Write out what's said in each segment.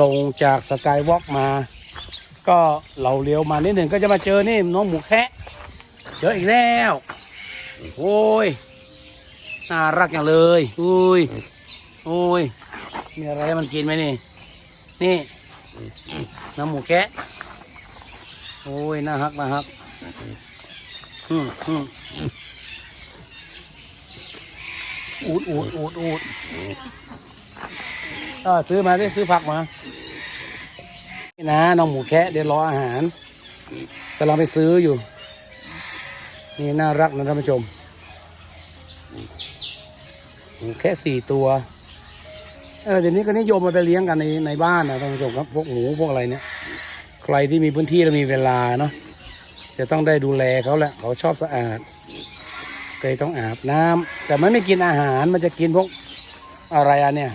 ลงจากสกายวอล์กมา ก็เราเลี้ยวมานิดหนึ่งก็จะมาเจอนี่น้องหมูแคะเจออีกแล้วโอ้ยน่ารักอย่างเลยอุ้ยโอ้ยมีอะไรให้มันกินไหมนี่นี่น้องหมูแคะโอ้ยน่าฮักน่าฮักอืมอืมอูดอูดอูดอูด อ่าซื้อมาได้ซื้อผักมานี่นะน้องหมูแคะเดี๋ยวรออาหารกำลังไปซื้ออยู่ นี่น่ารักนะท่านผู้ชมหมูแค่สี่ตัวเออเดี๋ยวนี้ก็นิยมมาไปเลี้ยงกันในในบ้านนะท่านผู้ชมครับพวกหมูพวกอะไรเนี่ยใครที่มีพื้นที่และมีเวลาเนาะจะต้องได้ดูแลเขาแหละเขาชอบสะอาดเคยต้องอาบน้ำแต่มันไม่กินอาหารมันจะกินพวกอะไรอะเนี่ย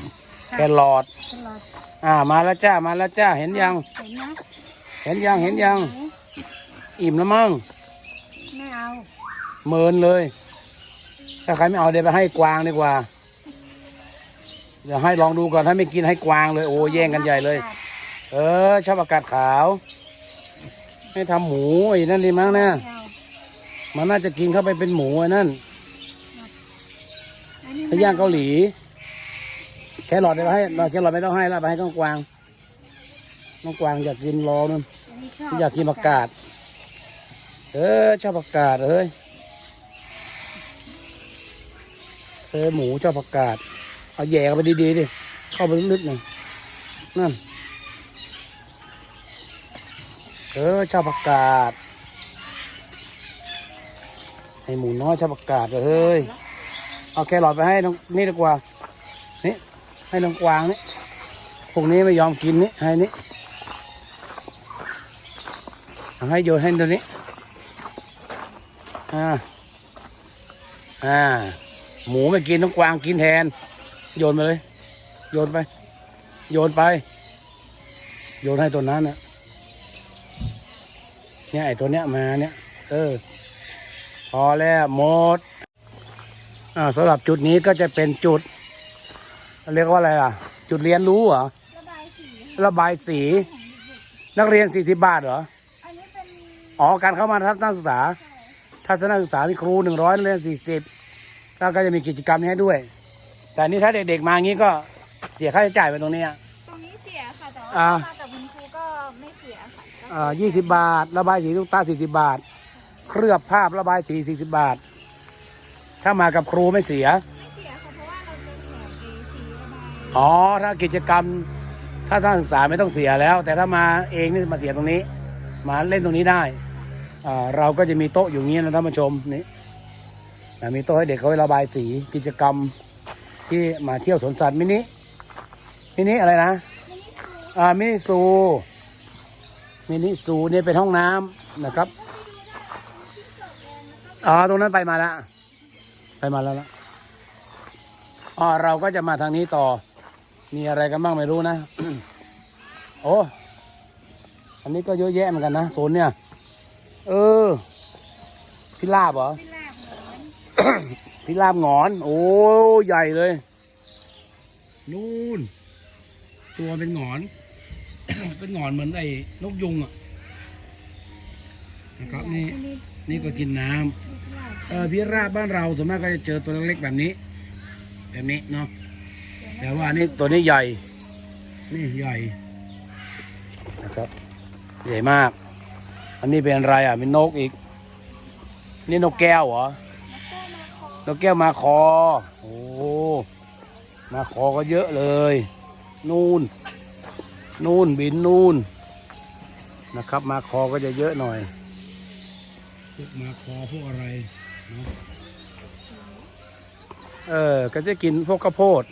แครอทตลอดอ่ามาแล้วจ้ามาแล้วจ้าเห็นยัง เห็นนะเห็นยังเห็นยัง ไหนอิ่มแล้วมั้งไม่เอาเมินเลย ถ้าใครไม่เอาเดี๋ยวไปให้กวางดีกว่าเดี๋ยวให้ลองดูก่อนถ้าไม่กินให้กวางเลยโอ้แย่งกันใหญ่เลย เออชอบอากาศขาว ให้ทำหมูไอ้นั่นดีมั้งนะไม่เอามันน่าจะกินเข้าไปเป็นหมูไอ้นั่นอันนี้ให้ย่างเกาหลี แครอทเดี๋ยวให้แครอทไม่ต้องให้ละไปให้น้องกวางน้องกวางอยากกินรอนู่นอันนี้ชอยากกินอากาศเออชอบอากาศเอ้ยเออหมูชอบอากาศเอาแย่ไปดีๆดิ เข้าไปลึกๆหน่อยนั่น เออชอบอากาศให้หมูน้อยชอบอากาศเอ้ยเอาแครอทไปให้น้องนี่ดีกว่า ให้น้องกวางนี่พวกนี้ไม่ยอมกินนี่ให้นี่ให้โยนให้ตัวนี้อ่าอ่าหมูไม่กินต้องกวางกินแทน โยนไปเลย โยนไป โยนไป โยนให้ตัวนั้นนะเนี่ยไอ้ตัวเนี้ยมาเนี่ย เออ พอแล้วหมดอ่าสำหรับจุดนี้ก็จะเป็นจุด เรียกว่าอะไรอะ จุดเรียนรู้เหรอ ระบายสีระบายสี นักเรียนสี่สิบบาทเหรอ อันนี้เป็นอ๋อ การเข้ามาทัศนศึกษา ทัศนศึกษามีครูหนึ่งร้อยเรียนสี่สิบแล้วก็จะมีกิจกรรมนี้ให้ด้วย แต่นี่ถ้าเด็กๆมางี้ก็เสียค่าใช้จ่ายไปตรงนี้อะ ตรงนี้เสียค่ะแต่ว่าอ่ามากับคุณครูก็ไม่เสียค่ะก็อ่ายี่สิบบาท ระบายสีลูกตาสี่สิบบาท เคลือบภาพระบายสีสี่สิบบาท ถ้ามากับครูไม่เสีย อ๋อ ถ้ากิจกรรม ถ้าทัศนศึกษาไม่ต้องเสียแล้ว แต่ถ้ามาเองนี่มาเสียตรงนี้ มาเล่นตรงนี้ได้อ่าเราก็จะมีโต๊ะอยู่อย่างนี้นะท่านผู้ชมนี่มีโต๊ะให้เด็กเขาไว้ระบายสีกิจกรรมที่มาเที่ยวสวนสัตว์มินิมินิอะไรนะอ่ามินิซูมินิซูเนี่ยเป็นห้องน้ำนะครับอ๋อตรงนั้นไปมาแล้วไปมาแล้วละอ๋อเราก็จะมาทางนี้ต่อ มีอะไรกันบ้างไม่รู้นะ โอ้ อันนี้ก็เยอะแยะเหมือนกันนะโซนเนี่ย เออ พิราบเหรอที่แรกเหมือนพิราบงอน โอ้ใหญ่เลย นู่น ตัวเป็นงอน เป็นงอนเหมือนไอ้นกยุงอะ นะครับนี่ นี่ก็กินน้ำเออพิราบบ้านเราส่วนมากก็จะเจอตัวเล็กๆแบบนี้ แบบนี้เนาะ แต่ว่านี่ตัวนี้ใหญ่ นี่ใหญ่นะครับ ใหญ่มาก อันนี้เป็นอะไรอะเป็นนกอีก นี่นกแก้วเหรอนกแก้วมาคอ โอ้มาคอก็เยอะเลย นู่น นู่นบินนู่นนะครับ มาคอก็จะเยอะหน่อยพวกมาคอพวกอะไรเนาะเออ ก็จะกินพวกข้าวโพด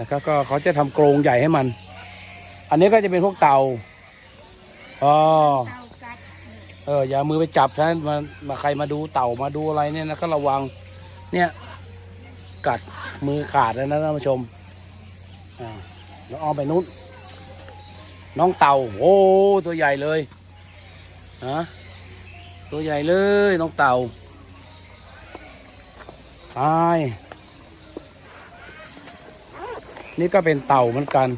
นะครับก็เขาจะทำกรงใหญ่ให้มัน อันนี้ก็จะเป็นพวกเต่าอ๋อเตากัดเอออย่ามือไปจับนะมามาใครมาดูเต่ามาดูอะไรเนี่ยนะก็ระวัง เนี่ยกัดมือขาดแล้วนะท่านผู้ชมอ่าแล้วอ้อมไปนู้นน้องเต่าโอ้ตัวใหญ่เลยฮะตัวใหญ่เลยน้องเต่าตาย นี่ก็เป็นเต่าเหมือนกัน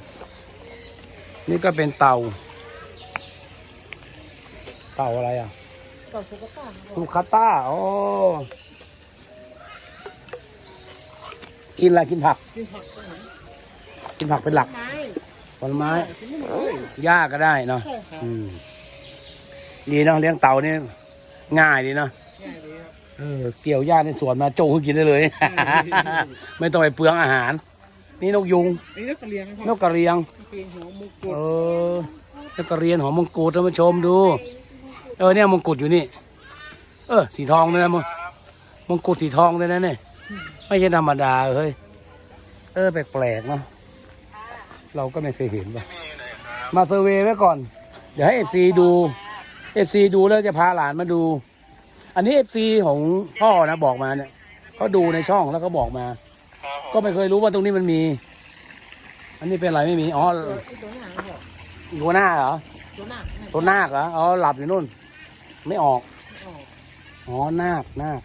นี่ก็เป็นเต่า เต่าอะไรอะต่อสุขภาพสุคาต้าโอ้กินอะไรกินผัก กินผักตรงไหนกินผักเป็นหลักไม้ผลไม้กินไม่หมดเลยหญ้าก็ได้เนาะใช่ครับอืมดีเนาะเลี้ยงเต่านี่ง่ายดีเนาะง่ายดีครับเออเกี่ยวหญ้าในสวนมาโจกให้กินได้เลย ไม่ต้องไปเปลืองอาหาร นี่นกยุงอันนี้นกกระเรียนนะครันกกระเรียงกระเรียนหัวมุกกเอดอนกกระเรียนหอมมงกุฎท่านผู้ชมดู เออเนี่ยมงกุฎอยู่นี่ เออสีทองเลยนะมงมงกุฎสีทองเลยนะเนี่ยไม่ใช่ธรรมดาเฮ้ยเออแปลกๆเนาะเราก็ไม่เคยเห็นว่ะมาเซอร์เวย์ไว้ก่อน เดี๋ยวให้เอฟซีดูเอฟซีดูแล้วจะพาหลานมาดู อันนี้เอฟซีของพ่อนะบอกมาเนี่ยเขาดูในช่องแล้วก็บอกมา ก็ไม่เคยรู้ว่าตรงนี้มันมี อันนี้เป็นอะไรไม่มี อ๋อ ตัวไอ้ตัวหน้าครับตัวหน้าเหรอ ตัวหน้าตัวนาเหรอ อ๋อ หลับอยู่นู่น ไม่ออกอ๋ออ๋อ นาคนาค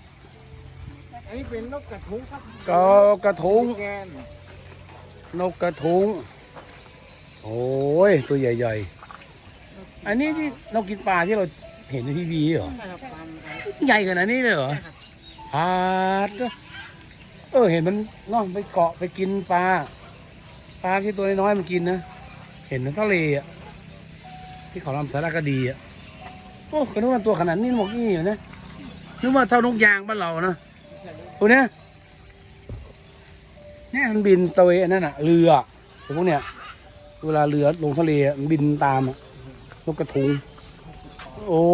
อันนี้เป็นนกกระทุงครับก็กระทุง นกกระทุง โอ้ย ตัวใหญ่ๆ อันนี้ที่นกกินปลาที่เราเห็นในทีวีเหรอ ใหญ่ขนาดนี้เลยเหรอใช่ครับพาด เออ เห็นมันเน้องไปเกาะไปกินปลา ปลาที่ตัวน้อยๆมันกินนะ เห็นในทะเลอะ ที่เขาทำสารคดีอะ โอ้ก็นึกว่าตัวขนาดนี้หมกนี่อยู่นะนึกว่าเท่านกยางบ้านเรานะตัวเนี้ยเนี่ยมันบินตะเวนนั่นน่ะ เรือพวกเนี้ยเวลาเรือลงทะเลมันบินตามอะนกกระทุง โอ้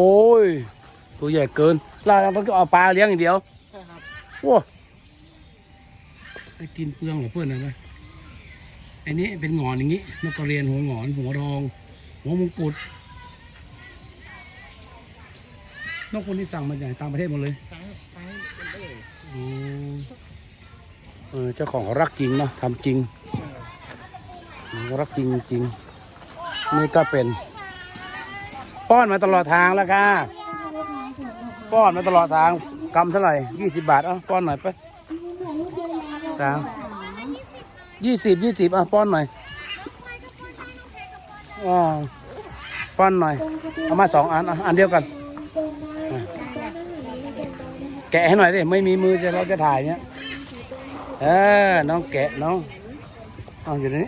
ย ตัวใหญ่เกินลาเราต้องเอาปลาเลี้ยงอย่างเดียวใช่ครับว้า ไปกินเปลืองเหรอเพื่อนนะไหมไอ้นี้เป็นหงอนอย่างนี้นกกระเรียนหัวหงอน หัวทอง หัวมงกุฎนกคนที่สั่งมาจากต่างประเทศหมดเลยซ้ายซ้ายเป็นเบ้โอ้เออเจ้าของเขารักจริงเนาะทำจริงเขารักจริงจริงนี่ก็เป็น ป้อนมาตลอดทางแล้วค่ะป้อนมาตลอดทางกำเท่าไหร่ยี่สิบบาท เอะป้อนหน่อยไป ทางยี่สิบยี่สิบอะป้อนหน่อยอ่าป้อนหน่อย เอามาสองอันอันเดียวกัน แกะให้หน่อยดิไม่มีมือจะเราจะถ่ายเนี้ยเออน้องแกะน้องเอาอยู่นี่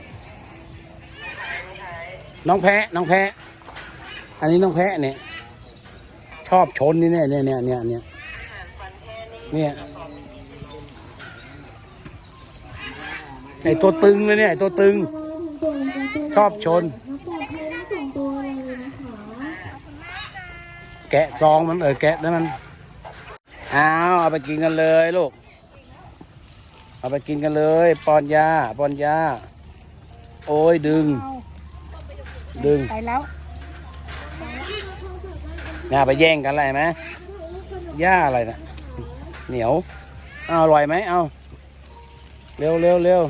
น้องแพะน้องแพะ อันนี้น้องแพะเนี่ย ชอบชนนี่เนี่ยเนี่ยเนี่ยเนี่ยเนี่ยเนี่ย ไอตัวตึงเลยเนี่ยไอตัวตึง ชอบชน แกะซองมันเออแกะแล้วมันเอาเอาไปกินกันเลยลูก เอาไปกินกันเลยปอนยาปอนยา โอ้ยดึง ดึงไปแล้วน่าไปแย่งกันอะไรไหมหญ้าอะไรนะเหนียวเอาอร่อยไหมเอาเร็วเร็วเร็ว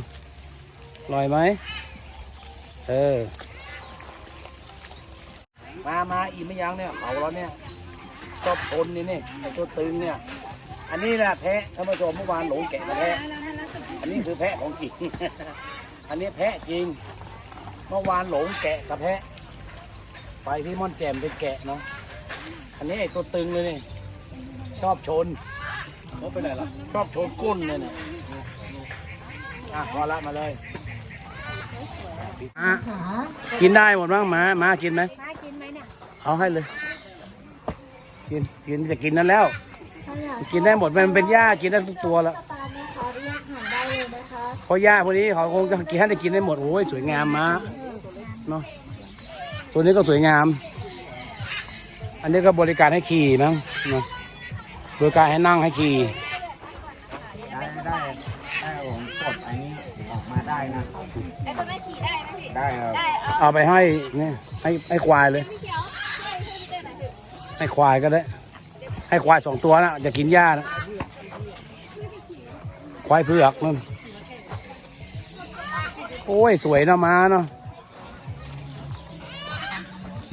อร่อยไหมเออ มามาอิ่มไม่ยังเนี่ยเขาแล้วเนี่ยชอบทนนี่นี่ไอ้ตัวตึงเนี่ย อันนี้แหละแพะท่านผู้ชมเมื่อวานหลงแกะมาแพะอันนี้คือแพะของจริง อันนี้แพะจริง เมื่อวานหลงแกะกับแพะ ไปที่ม่อนแจ่มไปแกะเนาะ อันนี้ไอ้ตัวตึงเลยนี่ ชอบชนเขาไปไหนล่ะ ชอบชนก้นเลยเนี่ยอะพอละมาเลย อะกินได้หมดบ้างหมาหมากินไหมน่ากินไหมเนี่ยเอาให้เลย กินกินจะกินนั้นแล้ว กินได้หมดมันเป็นหญ้ากินได้ทุกตัวแล้วปลาเนี่ยขออนุญาตหั่นได้เลยนะคะเพราะหญ้าพวกนี้เขาคงจะกินให้ได้กินได้หมดโอ้ยสวยงามมาเนาะตัวนี้ก็สวยงาม อันนี้ก็บริการให้ขี่มั้งเนาะบริการให้นั่งให้ขี่ได้ได้ได้ผมกดอันนี้ออกมาได้นะไอ้ตัวแม่ขี่ได้ ไหมพี่ได้ครับได้เอาเอาไปให้เนี่ยให้ให้ควายเลยเขียวช่วยช่วยเต้นหน่อยเถอะให้ควายก็ได้ ให้ควายสองตัวนะจะกินหญ้านะควายเผือกนั่นโอ้ย สวยนะม้าเนาะ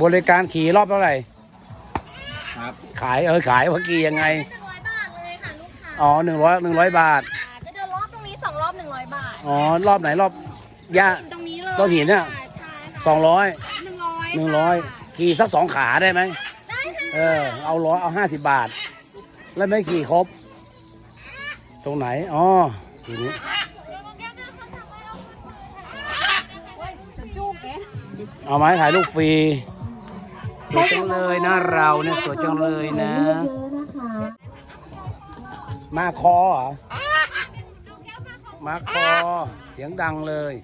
บริการขี่รอบเท่าไหร่ ครับขายเออขายว่ากี่ยังไง หนึ่งร้อยบาทเลยค่ะลูกค้าอ๋อหนึ่งร้อยหนึ่งร้อยบาท จะเดินรอบตรงนี้สองรอบหนึ่งร้อยบาท อ๋อ รอบไหนรอบหญ้าต รงนี้เลยรอบหินน่ะใช่ค่ะสองร้อยหนึ่งร้อยหนึ่งร้อยขี่สักสองขาได้ไหมเออ เอาร้อยเอาห้าสิบบาท แล้วไม่ขี่ครบ ตรงไหน อ๋อทีนี้จูบแกเอาไหมถ่ายรูปฟรีสวยจังเลยนะเราเนี่ยสวยจังเลยนะ มาคอเหรอมาคอเสียงดังเลย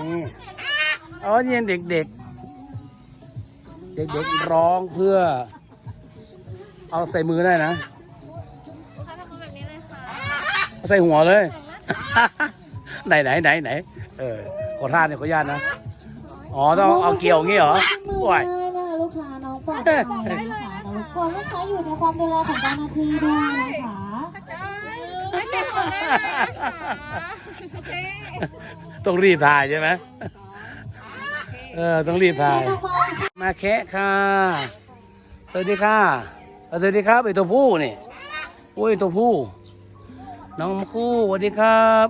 นี่อ๋อนี่เด็กๆ เด็กๆร้องเพื่อ เอาใส่มือได้นะถ้าทำแบบนี้เลยค่ะเอาใส่หัวเลย ไหนไหนไหนไหนเออขอท่าเนี่ยขออนุญาตนะ อ๋อต้องเอาเกี่ยวอย่างงี้เหรอมือโอ้ยเลยนะคะลูกค้าน้องปลอดภัยนะคะแต่รบกวนลูกค้าอยู่ในความดูแลของเจ้าหน้าที่ด้วยนะคะไม่เก็บก่อนได้ไหมคะโอเค ต้องรีบถ่ายใช่ไหมเออต้องรีบถ่าย มาแคะค่ะ สวัสดีค่ะ สวัสดีครับไอตัวผู้นี่โอ้ยตัวผู้ น้องคู่สวัสดีครับ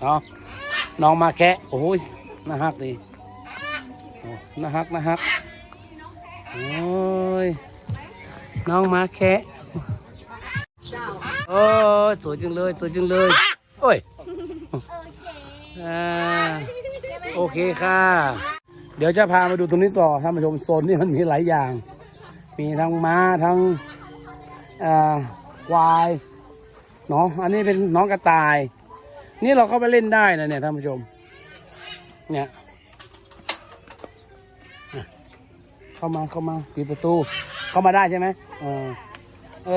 เอาน้องมาแคะโอ้ยน่าฮักดีโอ้น่าฮักน่าฮักโอ้ยน้องมาแคะโอ้ยสวยจังเลยสวยจังเลยโอ้ยโอเค อ่าโอเคค่ะ เดี๋ยวจะพามาดูตรงนี้ต่อท่านผู้ชมโซนนี้มันมีหลายอย่าง มีทั้งม้าทั้งอ่าควายเนาะอันนี้เป็นน้องกระต่าย นี่เราเข้าไปเล่นได้นะเนี่ยท่านผู้ชม เนี่ยเข้ามาเข้ามาปิดประตู เข้ามาได้ใช่ไหมเออเอ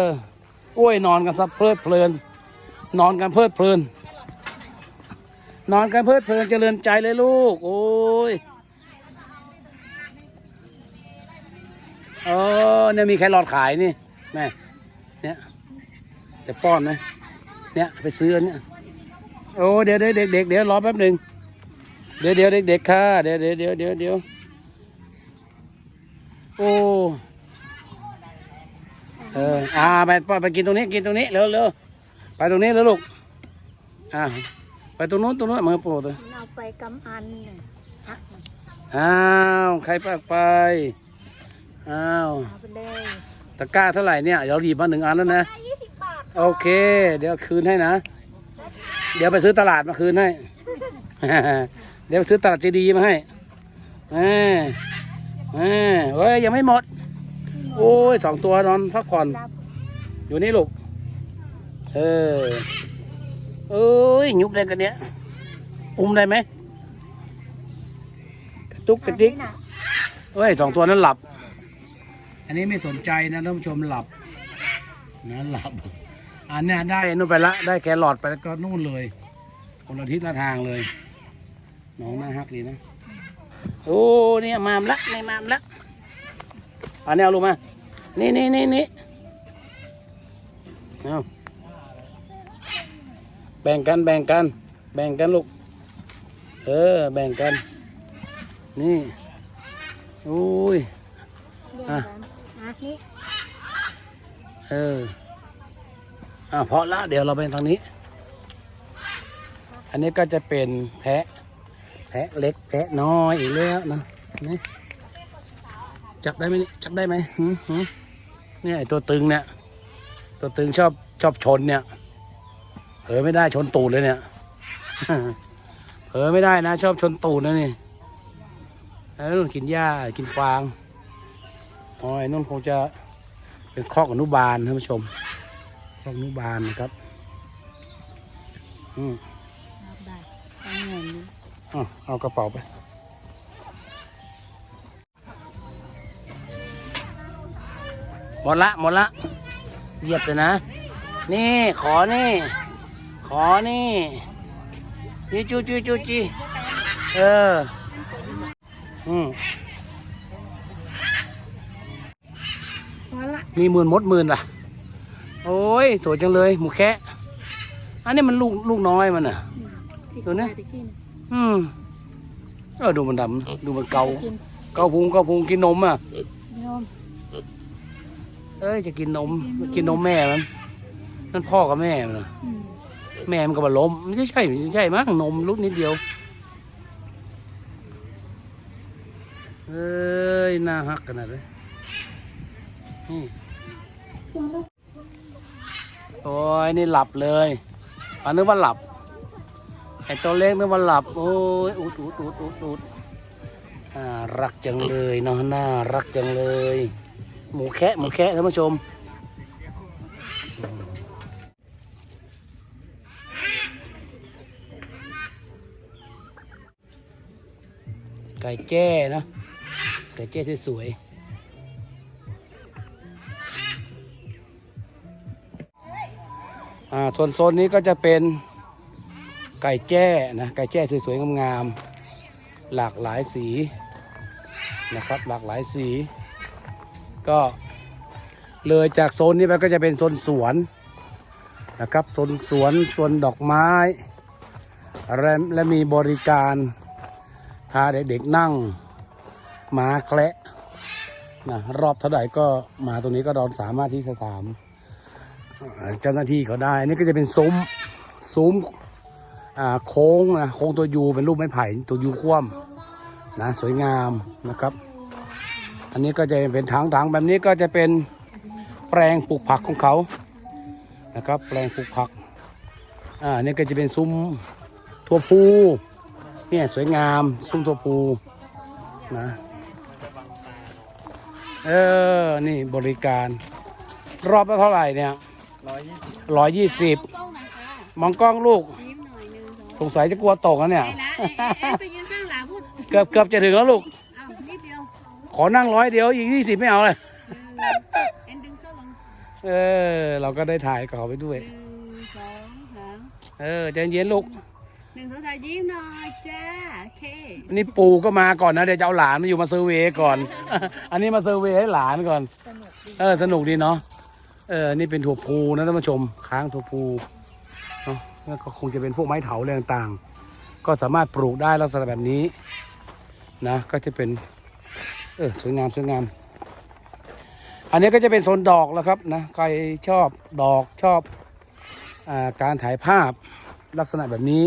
อโอ้ยนอนกันซับเพลิดเพลิน นอนกันเพลิดเพลิน นอนกันเพลิดเพลินเจริญใจเลยลูก โอ้ยเออเนี่ยมีแครอทขายนี่แม่เนี่ยจะป้อนไหมเนี่ยไปซื้อเนี่ยโอ้เดี๋ยวเดี๋ยวเด็กเด็กเดี๋ยวรอแป๊บหนึ่งเดี๋ยวเดี๋ยวเด็กเด็กค่ะเดี๋ยวเดี๋ยวเดี๋ยวเดี๋ยวเดี๋ยวโอ้เอออ่าไปไปไปกินตรงนี้กินตรงนี้เร็วเร็วไปตรงนี้แล้วลูกอ่า ตรงนู้นตรงนู้นมือโปรดเลยเราไปกำอันหนึ่งอ้าวใครปากไปอ้าวเอาไปเลยตะกร้าเท่าไหร่เนี่ยเดี๋ยวหยิบมาหนึ่งอันแล้วนะยี่สิบบาทโอเค เดี๋ยวคืนให้นะ เดี๋ยวไปซื้อตลาดมาคืนให้ เดี๋ยวไปซื้อตลาดเจดีย์มาให้แหมแหมเฮ้ยยังไม่หมด โอ้ยสองตัวนอนพักผ่อน อยู่นี่ลูกเออ เอ้ยยุบได้กันเนี้ยอุ้มได้ไหมกระตุกกระดิกเอ้ยสองตัวนั้นหลับ อันนี้ไม่สนใจนะท่านผู้ชมหลับนะหลับ อันเนี้ยได้นู่นไปละ ได้แครอทไปแล้วก็นู่นเลย คนละทิศละทางเลย น้องน่าฮักดีนะ โอ้เนี่ยมามละนี่มามละอันนี้เอาลงมา นี่นี่นี่นี่เอา แบ่งกันแบ่งกัน แบ่งกันลูก เออ แบ่งกัน นี่โอ้ยอะอะนี่เอออ่าเพาะละเดี๋ยวเราไปทางนี้ อันนี้ก็จะเป็นแพะ แพะเล็กแพะน้อยอีกแล้วนะนี่จับได้ไหมจับได้ไหมหืมหืมเนี่ยตัวตึงเนี่ย ตัวตึงชอบชอบชนเนี่ย เผลอไม่ได้ชนตูดเลยเนี่ย เผลอไม่ได้นะ ชอบชนตูดนะนี่แล้วนุ่นกินหญ้ากินฟางอ๋อไอ้นุ่นคงจะเป็นคอกอนุบาลท่านผู้ชมคอกอนุบาลนะครับ อืมได้เอาเงินอะเอากระเป๋าไป หมดละหมดละเหยียบเลยนะ นี่ขอนี่ ขอนี่นี่จูจูจูจีเออ อืมพอละมีหมื่นมดหมื่นล่ะ โอ้ย สวยจังเลย หมูแคะอันนี้มันลูกลูกน้อยมันอะดูนะอืมเออดูมันดำดูมันเกาเกาพุงเกาพุงกินนมอะโยมเอ้ยจะกินนม กินนมแม่มันนั่นพ่อกับแม่มันน่ะอืม แม่มันก็มาล้มไม่ใช่ใช่ไม่ใช่มั้งนมลูกนิดเดียวเอ้ยน่าฮักขนาดเลยนี่ส่วนลูกโอ้ยนี่หลับเลยอันนึกว่าหลับไอ้ตัวเล็กนึกว่าหลับ โอ้ยอุดอุดอุดอุดอุดอ่ารักจังเลยเนาะน่ารักจังเลย หมูแคะหมูแคะท่านผู้ชม ไก่แจ้เนอะไก่แจ้สวยๆอ่าส่วนโซนนี้ก็จะเป็นไก่แจ้นะไก่แจ้สวยๆงามๆหลากหลายสีนะครับหลากหลายสี ก็เลยจากโซนนี้ไปก็จะเป็นโซนสวนนะครับโซนสวนสวนดอกไม้และและมีบริการ พาเด็กๆนั่งมาแคละนะรอบเท่าไหร่ก็มาตรงนี้ก็เราสามารถที่จะถามเจ้าหน้าที่เขาได้อนี้ก็จะเป็นซุ้มซุ้มโค้งนะโค้งตัวยูเป็นรูปไม้ไผ่ตัวยูคว่ำนะสวยงามนะครับ อันนี้ก็จะเป็นถังถังๆแบบนี้ก็จะเป็นแปลงปลูกผักของเขานะครับ แปลงปลูกผักอ่านนี้ก็จะเป็นซุ้มทั่วพู เนี่ยสวยงามซุ้มตัวภูนะเออ นี่บริการ รอบละเท่าไหร่เนี่ยร้อยยี่สิบร้อยยี่สิบกล้องหน่อยค่ะมองกล้องลูกยิ้มหน่อยหนึงสองสงสัยจะกลัวตกแล้วเนี่ยไปนะเอ๊ะเอ๊ะไปยืนข้างหลังพูดเกือบเกือบจะถึงแล้วลูกอ้าวนิดเดียวขอนั่งร้อยเดียว อีกยี่สิบไม่เอาเลยเออเอ็นดึงเสื้อลงเออเราก็ได้ถ่ายกับเขาไปด้วยหนึ่งสองสามเออใจเย็นลูก หนึ่งสองสามยิ้มหน่อยจ้าโอเคนี่ปูก็มาก่อนนะเดี๋ยวจะเอาหลานมาอยู่มาเซอร์เวย์ก่อน อันนี้มาเซอร์เวย์ให้หลานก่อน เออสนุกดีเนาะ เออ นี่เป็นถั่วพูนะท่านผู้ชม ค้างถั่วพูเนาะแล้วก็คงจะเป็นพวกไม้เถาอะไรต่างๆ ก็สามารถปลูกได้ลักษณะแบบนี้นะ ก็จะเป็น เออสวยงามสวยงาม อันนี้ก็จะเป็นโซนดอกแล้วครับนะ ใครชอบดอกชอบอาการถ่ายภาพลักษณะแบบนี้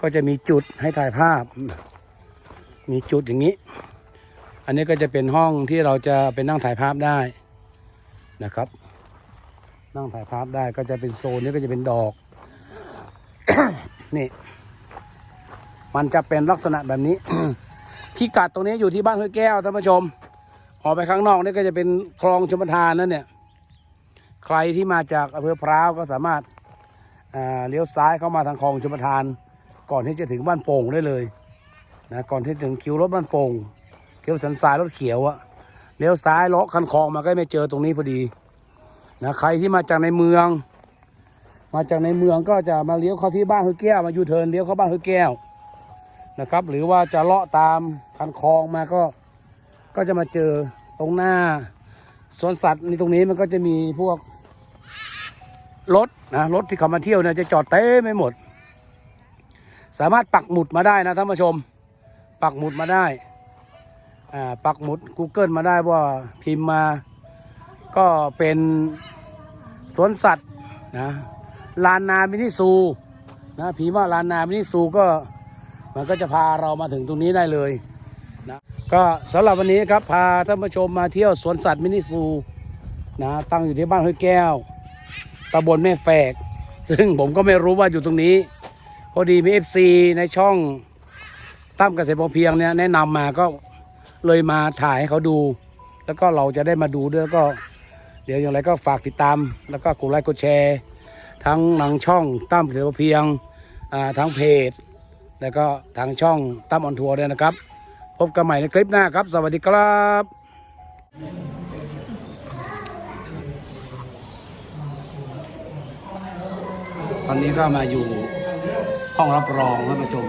ก็จะมีจุดให้ถ่ายภาพ มีจุดอย่างนี้ อันนี้ก็จะเป็นห้องที่เราจะเป็นนั่งถ่ายภาพได้นะครับ นั่งถ่ายภาพได้ก็จะเป็นโซนนี้ก็จะเป็นดอกนี่มันจะเป็นลักษณะแบบนี้พิกัดตรงนี้อยู่ที่บ้านห้วยแก้วท่านผู้ชม ออกไปข้างนอกนี่ก็จะเป็นคลองชมประทานนั่นเนี่ย ใครที่มาจากอำเภอพร้าวก็สามารถอ่าเลี้ยวซ้ายเข้ามาทางคลองชมประทาน ก่อนที่จะถึงบ้านโป่งได้เลยนะก่อนที่ถึงคิวรถบ้านโป่งคิวสันทรายรถเขียวอะเลี้ยวซ้ายเลาะคันคลองมาก็ไม่เจอตรงนี้พอดีนะใครที่มาจากในเมือง มาจากในเมืองก็จะมาเลี้ยวเข้าที่บ้านห้วยแก้วมายูเทิร์นเลี้ยวเข้าบ้านห้วยแก้วนะครับ หรือว่าจะเลาะตามคันคลองมาก็ก็จะมาเจอตรงหน้าสวนสัตว์ในตรงนี้มันก็จะมีพวกรถนะรถที่เขามาเที่ยวเนี่ยจะจอดเต็มไปหมด สามารถปักหมุดมาได้นะท่านผู้ชม ปักหมุดมาได้อ่าปักหมุด Google มาได้ว่าพิมพ์มาก็เป็นสวนสัตว์นะลานนามินิซูนะพิมพ์ว่าลานนามินิซูก็มันก็จะพาเรามาถึงตรงนี้ได้เลยนะก็สำหรับวันนี้ครับพาท่านผู้ชมมาเที่ยวสวนสัตว์มินิซูนะตั้งอยู่ที่บ้านห้วยแก้วตำบลแม่แฝก ซึ่งผมก็ไม่รู้ว่าอยู่ตรงนี้ พอดีมีเอฟซีในช่องตั้มเกษตรพอเพียงเนี่ยแนะนำมาก็เลยมาถ่ายให้เขาดู แล้วก็เราจะได้มาดูด้วยแล้วก็ เดี๋ยวอย่างไรก็ฝากติดตาม แล้วก็กดไลค์กดแชร์ ทั้งหนังช่องตั้มเกษตรพอเพียงอ่าทั้งเพจ แล้วก็ทางช่องตั้มออนทัวร์ด้วยนะครับ พบกันใหม่ในคลิปหน้าครับ สวัสดีครับตอนนี้ก็มาอยู่ ห้องรับรองท่านผู้ชม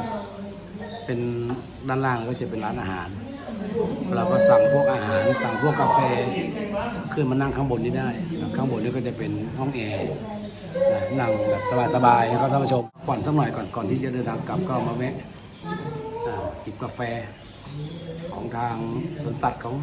เป็นด้านล่างก็จะเป็นร้านอาหาร เราก็สั่งพวกอาหาร สั่งพวกกาแฟขึ้นมานั่งข้างบนนี้ได้ ข้างบนนี้ก็จะเป็นห้องแอร์นั่งแบบสบายๆนะครับท่านผู้ชมก่อนสักหน่อยก่อนก่อนที่จะเดินทางกลับก็มาแวะจิบกาแฟของทางสวนสัตว์ของ